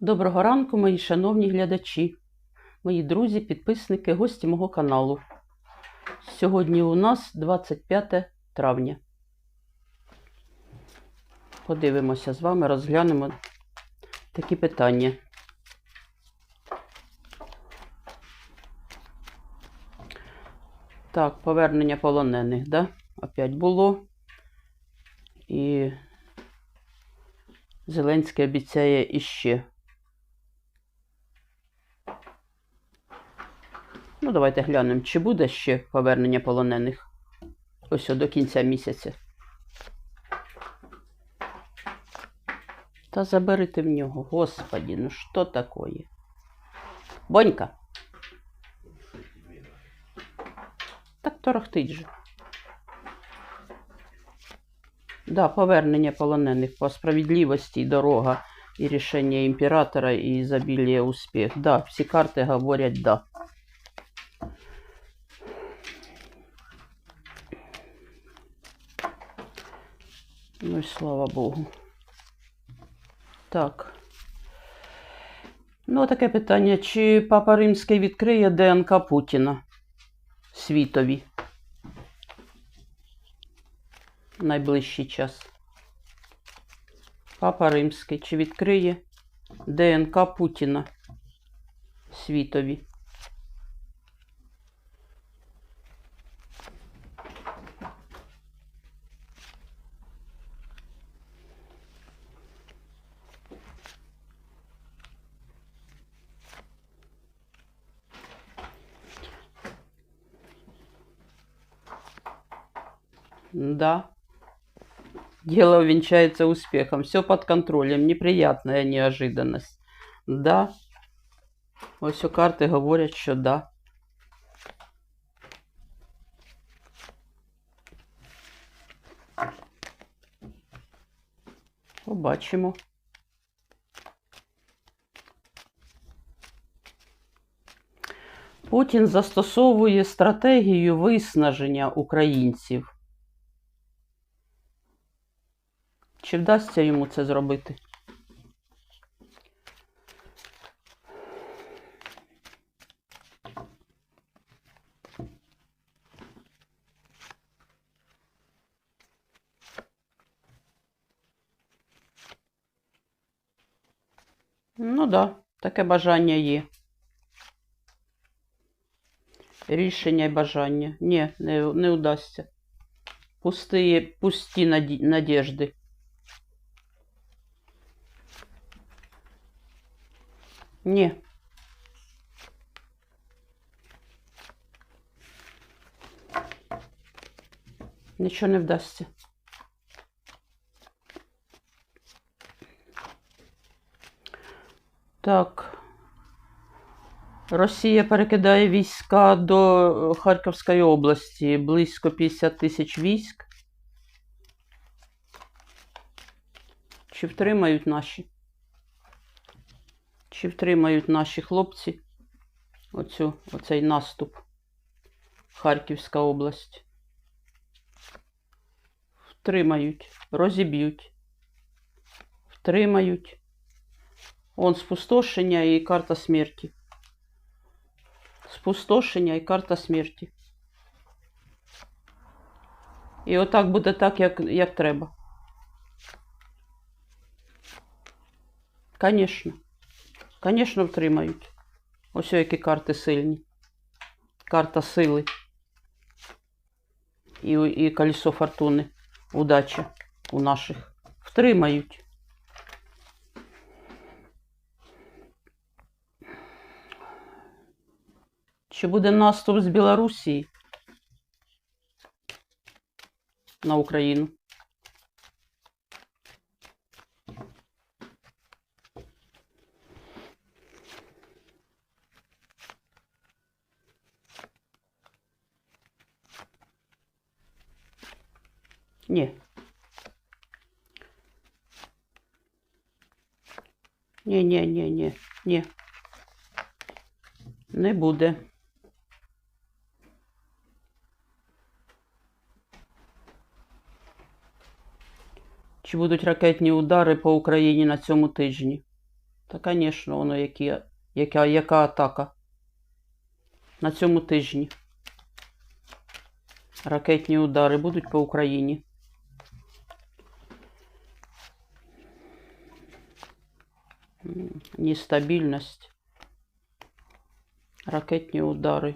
Доброго ранку, мої шановні глядачі, мої друзі, підписники, гості мого каналу. Сьогодні у нас 25 травня. Подивимося з вами, розглянемо такі питання. Так, повернення полонених, да? Опять було. І Зеленський обіцяє іще. Ну, давайте глянемо, чи буде ще повернення полонених. Ось до кінця місяця. Та заберите в нього, господі, ну що такое? Бонька. Так торохтить же. Да, повернення полонених по справедливості, дорога, і рішення імператора, і ізобілія успіх. Да, всі карти говорять да. Ну слава Богу. Так. Ну, таке питання. Чи Папа Римський відкриє ДНК Путіна світові? найближчий час. Папа Римський. Чи відкриє ДНК Путіна світові? Да. Дело увенчается успехом. Все под контролем. Неприятная неожиданность. Да. Ось у карти говорять, що да. Побачимо. Путін застосовує стратегію виснаження українців. Чи вдасться йому це зробити? Ну да, таке бажання є. Рішення і бажання. Ні, не, не удасться. Пусті, пусті наді- надіжди. Ні. Нічого не вдасться. Так. Росія перекидає війська до Харківської області. Близько 50 тисяч військ. Чи втримають наші? Чи втримають наші хлопці оцю, оцей наступ Харківська область? Втримають, розіб'ють, втримають. Он спустошення і карта смерті. Спустошення і карта смерті. І отак буде так, як, як треба. Конечно. Конечно, втримають. Ось які карти сильні. Карта сили. І, і колесо фортуни. Удача у наших. Втримають. Чи буде наступ з Білорусі на Україну? Ні. Ні, ні, ні, ні, ні. Не буде. Чи будуть ракетні удари по Україні на цьому тижні? Та, звісно, воно які, яка, яка атака на цьому тижні. Ракетні удари будуть по Україні. Нестабільність. Ракетні удари.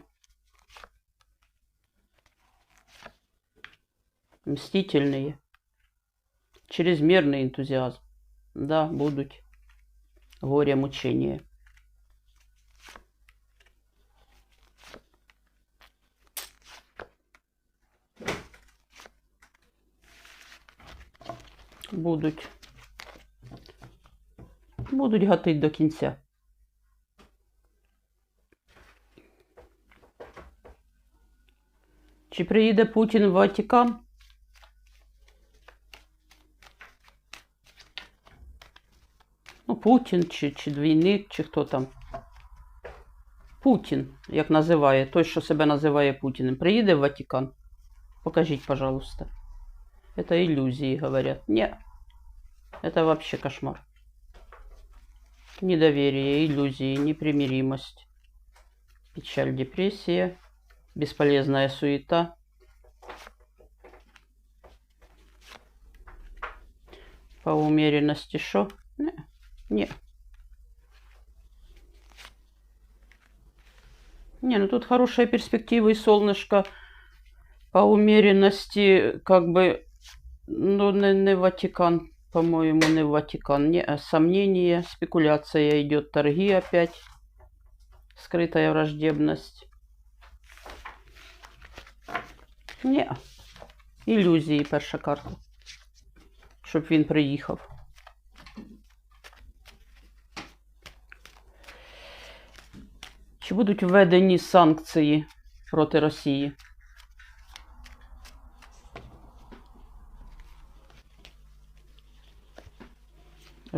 Мстительные. Чрезмерный энтузиазм. Да, будуть. Горе, мучения. Будуть. Будуть гатить до кінця. Чи приїде Путін в Ватикан? Ну, Путін чи, чи двійник, чи хто там. Путін, як називає, той, що себе називає Путіним, приїде в Ватикан? Покажіть, пожалуйста. Это иллюзии, говорят. Нет. Это вообще кошмар. Недоверие, иллюзии, непримиримость. Печаль, депрессия, бесполезная суета. По умеренности шо? Не. Не. Не, ну тут хорошая перспектива и солнышко по умеренности, как бы, ну, не, не Ватикан, по-моему, не Ватикан. Не, а сомнения, спекуляция идет, торги опять, скрытая враждебность. Не, ілюзії перша карта. Щоб він приїхав. Чи будуть введені санкції проти Росії?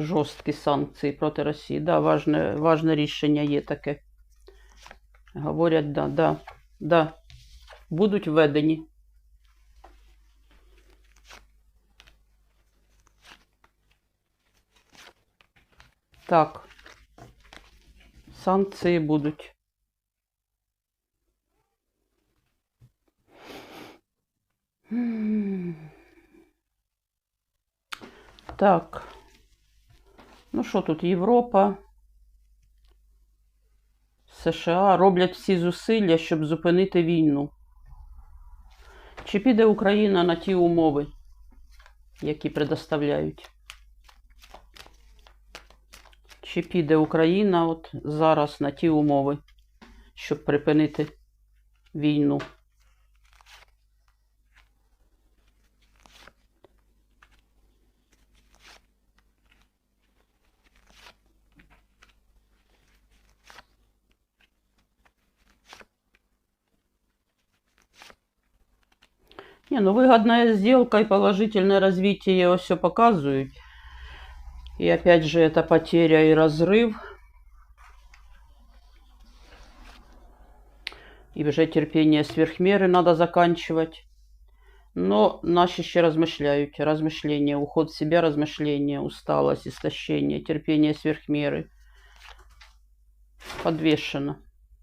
Жорсткі санкції проти Росії. Да, важне, важне рішення є таке. Говорять, да, да, да. Будуть введені. Так. Санкції будуть. Так. Ну що тут? Європа, США роблять всі зусилля, щоб зупинити війну. Чи піде Україна на ті умови, які предоставляють? Чи піде Україна от зараз на ті умови, щоб припинити війну? Не, ну выгодная сделка и положительное развитие все показывают. И опять же это потеря и разрыв. И уже терпение сверхмеры надо заканчивать. Но наши ще размышляют. Размышления, уход в себя, размышления, усталость, истощение, терпение сверхмеры. Подвешено.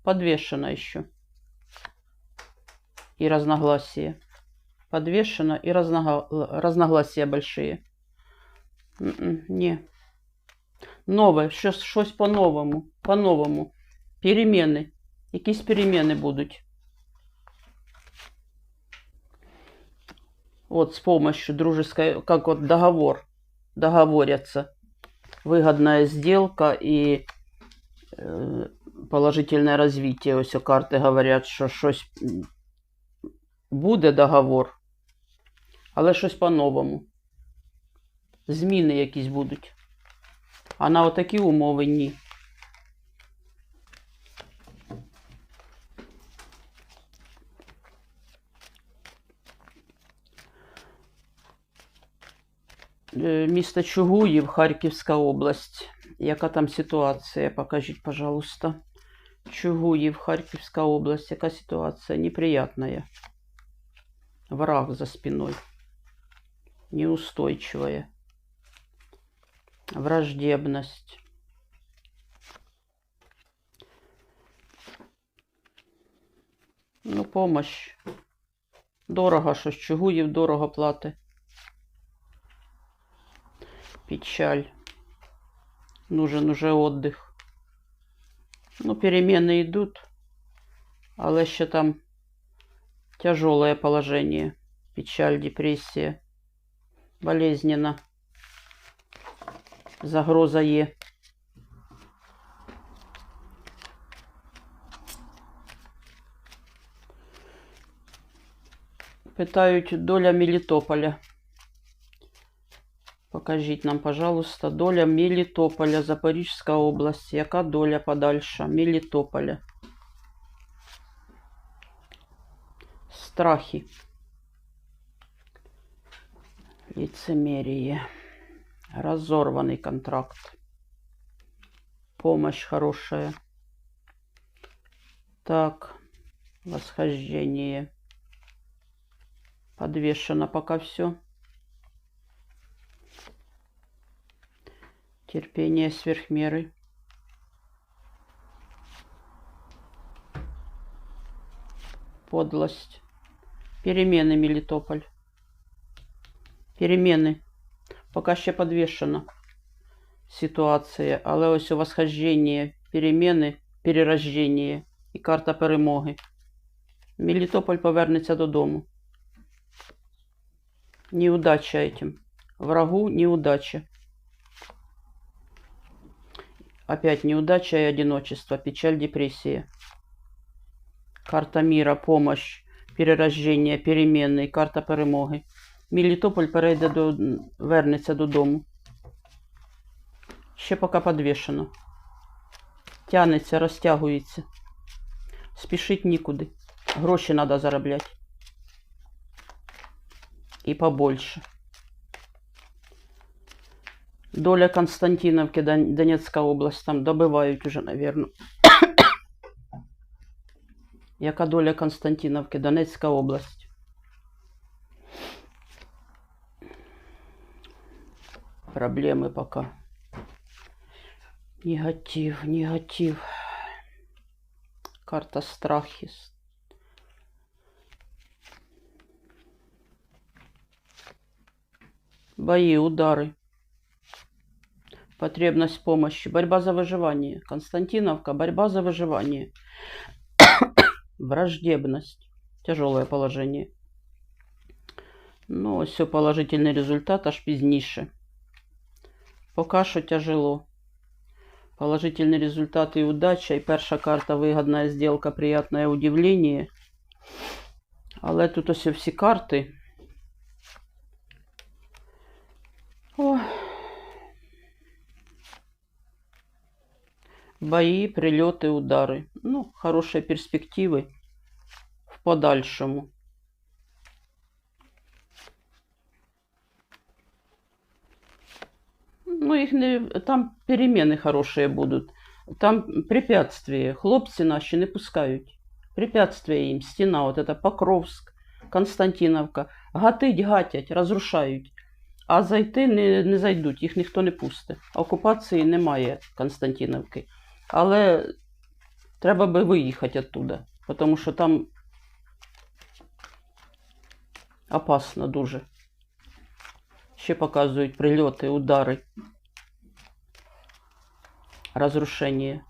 Подвешено еще. И разногласия подвешено и разнога... разногласия большие. М-м, Не. Нове, щось, щось по-новому. По-новому. Переміни. Якісь переміни будуть. Вот с помощью дружеской, как вот договор. Договорятся. Выгодная сделка и э, положительное развитие. Ось карти говорять, що щось м, буде договор, Але щось по-новому. Зміни якісь будуть. А на отакі умови ні. Е, Місто Чугуїв, Харківська область. Яка там ситуація? Покажіть, пожалуйста. Чугуїв, Харківська область. Яка ситуація? Неприятная. Враг за спиной неустойчивое, враждебность. Ну, помощь. Дорого щось, чугуїв дорого плати. Печаль. Нужен уже отдых. Ну, перемены идут. але ще там тяжелое положение. Печаль, депрессия. Болезненно. Загроза є. Питають доля Мелітополя. Покажіть нам, пожалуйста, доля Мелітополя, Запорізька область. Яка доля подальша Мелітополя? Страхи. Лицемерие. Разорванный контракт. Помощь хорошая. Так. Восхождение. Подвешено пока все. Терпение сверх меры. Подлость. Перемены, Мелитополь. Перемены. Пока ще подвешена ситуація, але ось у восхождення, переміни, перерождення і карта перемоги. Мелітополь повернеться додому. Неудача этим. Врагу неудача. Опять неудача и одиночество, печаль, депрессия. Карта мира, помощь, перерождення, перемены, карта перемоги. Мелітополь перейде до вернеться додому. Ще поки подвішено. Тянеться, розтягується. Спішить нікуди. Гроші треба заробляти. І побольше. Доля Константиновки, Донецька область, там добивають уже, наверное. Яка доля Константиновки, Донецька область? Проблемы пока. Негатив, негатив. Карта страхи. Бои, удары. Потребность помощи. Борьба за выживание. Константиновка. Борьба за выживание. Враждебность. Тяжелое положение. Ну, все положительный результат аж пізніше. Поки що тяжело. Положительный результат и удача. І перша карта вигідна сделка, приятное удивление. Але тут ось всі карти. Ой. Бої, прильоти, удари. Ну, хороші перспективи в подальшому. Ну, їх не, там перемены хорошие будут. Там препятствия. Хлопці наші не пускають. Препятствия їм. Стіна, от это Покровськ, Константиновка. Гатить, гатять, розрушають. А зайти не, не зайдуть, їх ніхто не пустить. Окупації немає Константиновки. Але треба би виїхати оттуда, тому що там опасно дуже. Ще показують прильоти, удари, розрушення.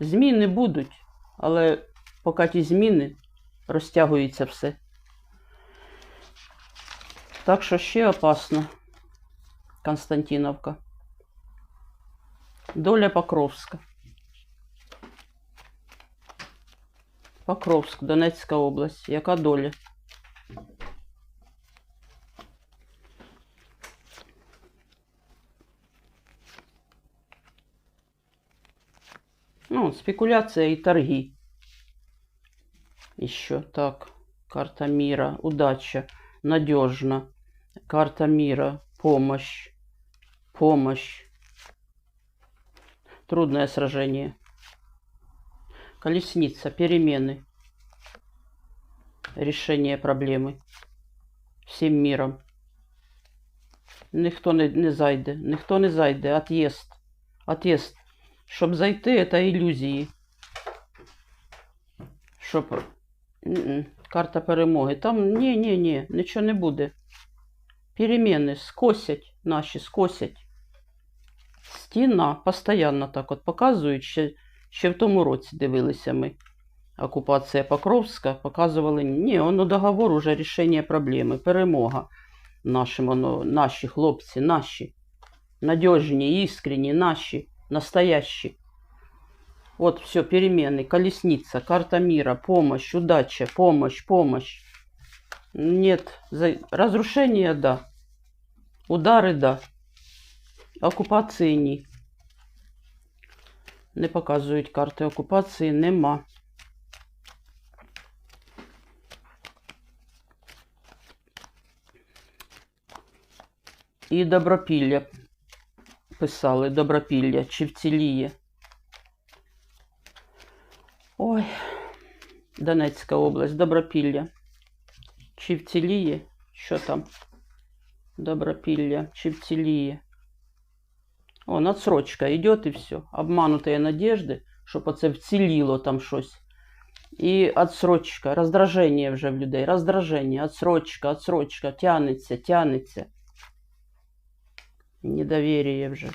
Зміни будуть, але поки ті зміни розтягується все. Так що ще опасно Константиновка. Доля Покровська. Покровськ, Донецька область. Яка доля? Ну, спекуляция и торги. Еще так. Карта мира, удача, надежно. Карта мира, помощь, помощь. Трудное сражение. Колесница, перемены. Решение проблемы. Всім міром. Ніхто не, не зайде, ніхто не зайде. От'їзд. От'їзд. Щоб зайти, це ілюзії. Щоб Карта перемоги. Там ні, ні, ні, нічого не буде. Переміни скосять наші, скосять. Стіна постійно так от показують. Ще, ще в тому році дивилися ми. Окупація Покровська показували. Ні, воно договор уже рішення проблеми, перемога. Нашим, воно, наші хлопці, наші. Надежні, іскренні, наші, настоящі. Вот все, перемены, колесница, карта мира, помощь, удача, помощь, помощь. Нет, за... разрушение, да. Удари, да. Окупації ні. Не показують карти окупації, нема. І добропілля писали, добропілля, чи вціліє. Ой, Донецька область, Добропілля. Чи вціліє? Що там? Добропілля, чи вціліє? О, надсрочка йде і все. Обманутые надежди, щоб оце вціліло там щось. І отсрочка, роздраження вже в людей. Роздраження, отсрочка, отсрочка, тянеться, тянеться. Недоверие вже.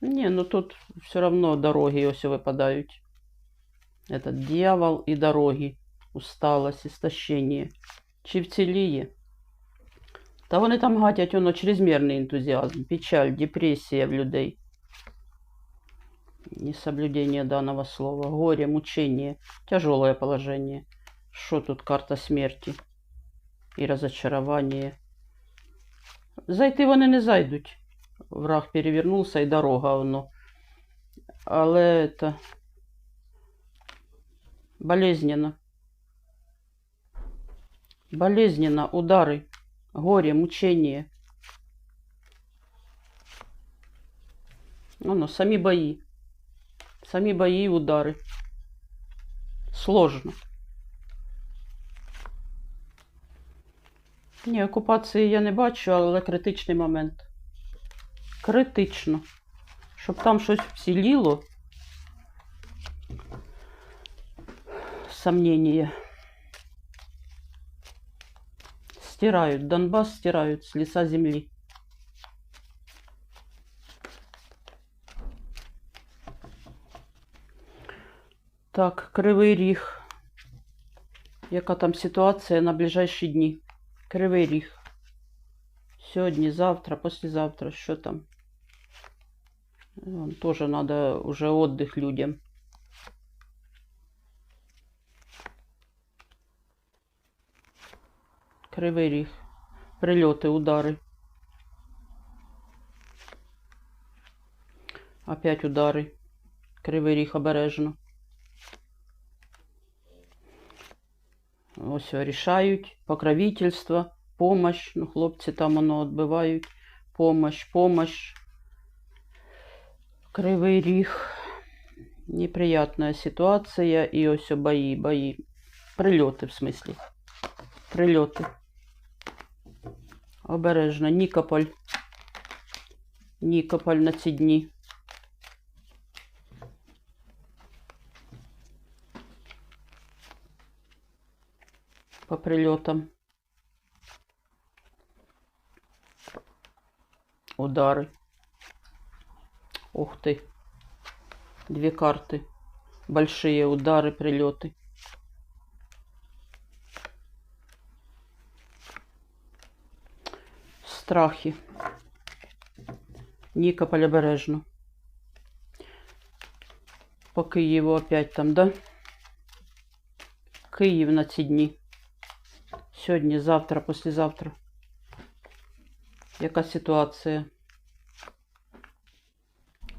Ні, ну тут все равно дороги ось випадають. Этот дьявол и дороги, усталость, истощение. Чи вціліє? Та вони там гатять воно чрезмірний ентузіазм, печаль, депресія в людей. Несоблюдение данного слова, горе, мучение, тяжелое положение. Що тут карта смерті і розочарування? Зайти вони не зайдуть. Враг перевернувся і дорога воно. Але это болезненно. Болезненно, удары, горе, мучение. Ну, ну, самі бої. Самі бої і удари. Сложно. Ні, окупації я не бачу, але критичний момент. Критично. Щоб там щось вціліло. Сомнения. Стирают. Донбасс стирают с лица земли. Так, Кривий Ріг. Яка там ситуація на ближайші дні? Кривий Ріг. Сьогодні, завтра, послезавтра. Що там? Тоже надо уже отдых людям. Кривий Ріг. Прильоти, удари. Опять удари. Кривий Ріг обережно. Ось рішають. Покровительство, помощь. Ну, хлопці там воно відбивають. Помощь, помощь. Кривий Ріг. Неприятная ситуація. І ось бої, бої. Прильоти, в смислі. Прильоти. Обережно. Нікополь. Нікополь на ці дні. По прильотам. Удари. Ух ты. Две карты. Большие удары, прилеты. Страхи. Нікополь обережно. По Києву опять там, да? Київ на ці дні. Сьогодні, завтра, послезавтра. Яка ситуація?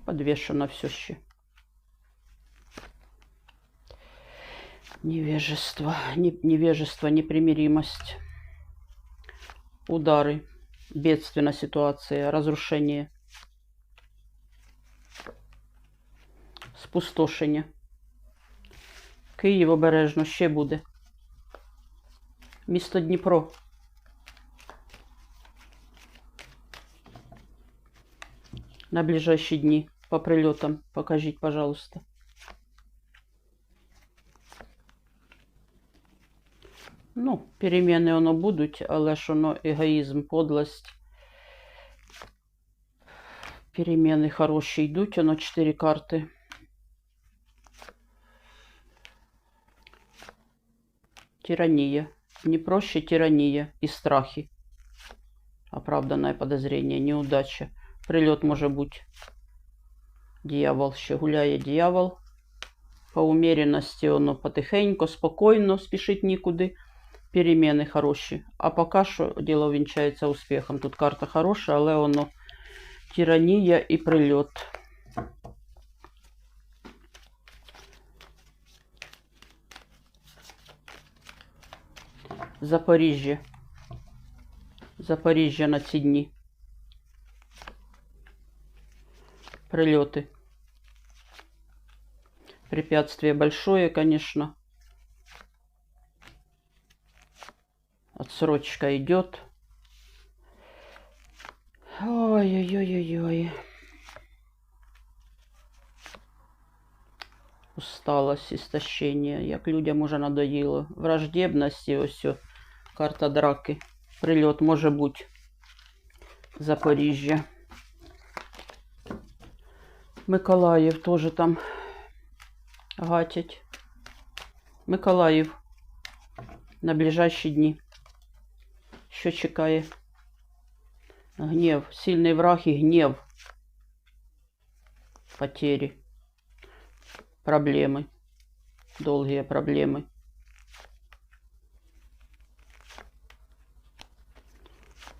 Подвешено все ще. Невежество, невежество, непримиримость. Удары, бедственная ситуация, разрушение. Спустошення. Київ обережно ще буде. Місто Дніпро. На ближайшие дни по прилетам покажите, пожалуйста. Ну, переміни воно будуть, але ж воно егоїзм, подлость. Переміни хороші йдуть, воно 4 карти. Тиранія. Не проще тиранія і страхи. Оправданное подозрение, неудача. Прильот може бути. Дьявол ще гуляє дьявол. По умеренности воно потихеньку, спокійно, спішить нікуди. Переміни хороші. А поки що діло вінчається успіхом. Тут карта хороша, але воно тиранія і прильот. Запоріжжя. Запоріжжя на ці дні. Прильоти. Препятствие большое, конечно. Отсрочка идет. Ой-ой-ой-ой-ой. Усталость, істощення, як людям уже надоїло. Враждебність і ось о, Карта драки. Прильот може бути. Запоріжжя. Миколаїв теж там гатять. Миколаїв на ближайші дні. Що чекає? Гнев. Сильний враг і гнев. Потери. Проблемы. Долгие проблемы.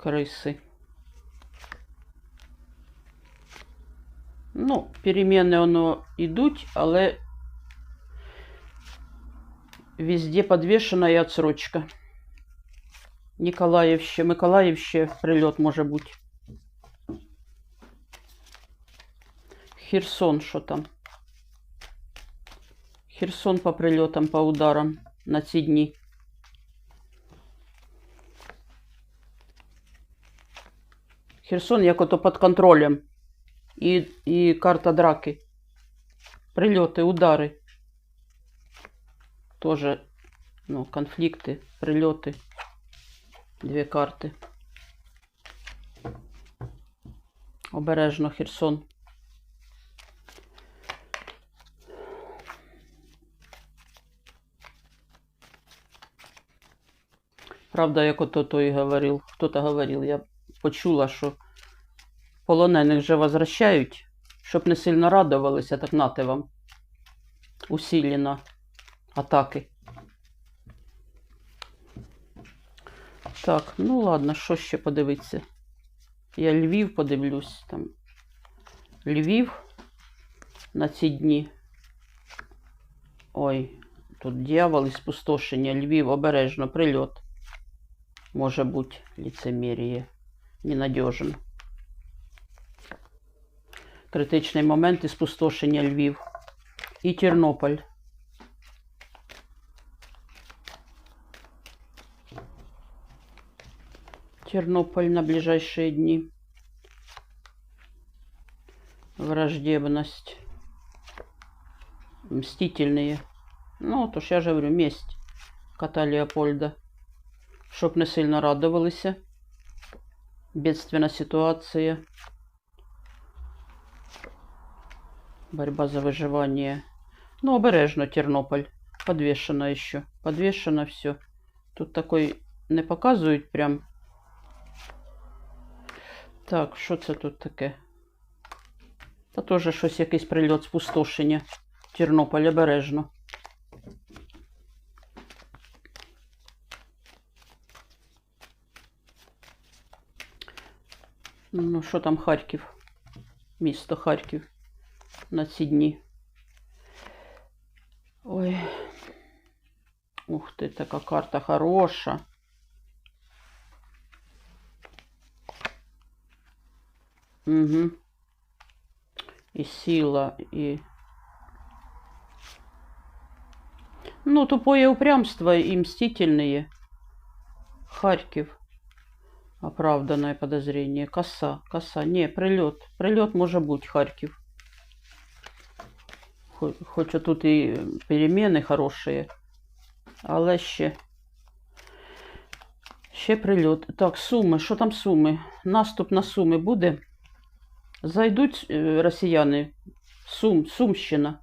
Крысы. Ну, переміни воно йдуть, але везде подвешена і отсрочка. Ніколаїв ще, Миколаїв ще прильот може бути. Херсон, що там? Херсон по прильотам, по ударам на ці дні. Херсон як ото під контролем. І, і карта драки. Прильоти, удари. Тоже, ну, конфлікти, прильоти. Дві карти. Обережно Херсон. Правда, як ото той говорив, хто-то говорив, я почула, що полонених вже возвращають, щоб не сильно радувалися, так нате вам. Усилено атаки. Так, ну ладно, що ще подивитися? Я Львів подивлюсь там. Львів на ці дні. Ой, тут дьявол і спустошення. Львів обережно, прильот. Може бути ліцемір'я. Ненадежен. Критичний момент і спустошення Львів. І Тернополь. Тернополь на ближайшие дни. Враждебность. Мстительные. Ну, то ж я же говорю, месть кота Леопольда. Чтоб не сильно радовалися. Бедственная ситуация. Борьба за выживание. Ну, обережно Тернополь. Подвешено еще. Подвешено все. Тут такой не показують прям. Так, що це тут таке? Та теж щось якийсь прильот спустошення. Тернополь обережно. Ну, що там Харків? Місто Харків на ці дні. Ой. Ух ти, така карта хороша. Угу. И сила, и... Ну, тупое упрямство и мстительные. Харьков. Оправданное подозрение. Коса, коса. Не, прилет. Прилет може бути Харків. Хоч тут і переміни хороші, але ще Ще прильот. Так, Суми. Що там Суми? Наступ на Суми буде? Зайдуть е, росіяни. Сум, Сумщина.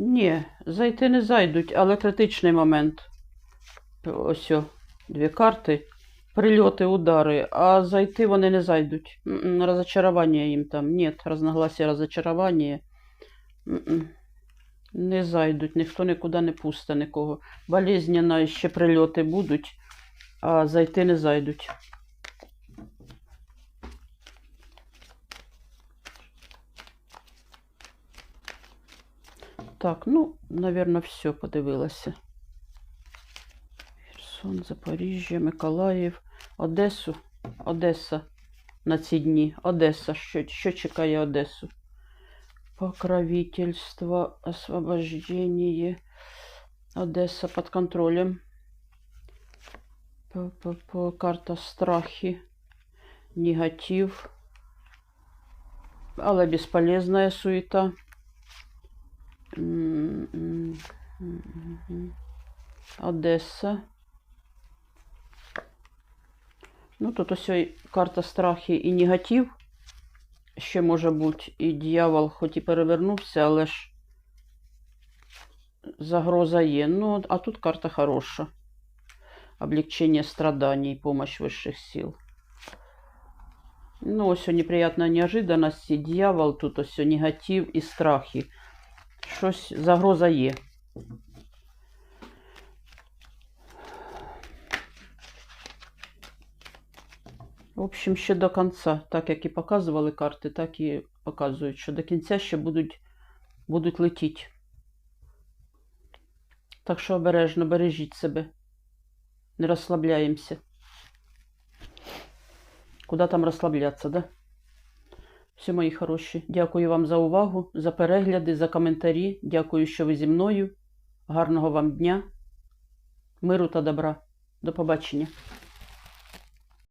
Ні, зайти не зайдуть, але критичний момент. Ось о, дві карти. Прильоти, удари, а зайти вони не зайдуть. Розочарування їм там. Ні, разногласия, розочарування. Не зайдуть, ніхто нікуди не пусте нікого. Болезненно ще прильоти будуть, а зайти не зайдуть. Так, ну, наверное, все подивилася. Херсон, Запоріжжя, Миколаїв, Одесу. Одеса на ці дні. Одеса. Що, що чекає Одесу? Покровительство, освобождение. Одесса под контролем. П- Карта страхи. Негатив. Але бесполезная суета. Одесса. Ну, тут ось карта страхи і негатив. Ще може бути і дьявол, хоч і перевернувся, але ж загроза є. Ну, а тут карта хороша. Облегчение страданий, помощь высших сил. Ну, ось неприятна неожиданность, дьявол, тут ось негатив і страхи. Щось загроза є. В общем, ще до кінця, так як і показували карти, так і показують, що до кінця ще будуть, будуть летіти. Так що обережно, бережіть себе. Не розслабляємося. Куди там розслаблятися, да? Все, мої хороші. Дякую вам за увагу, за перегляди, за коментарі. Дякую, що ви зі мною. Гарного вам дня, миру та добра. До побачення.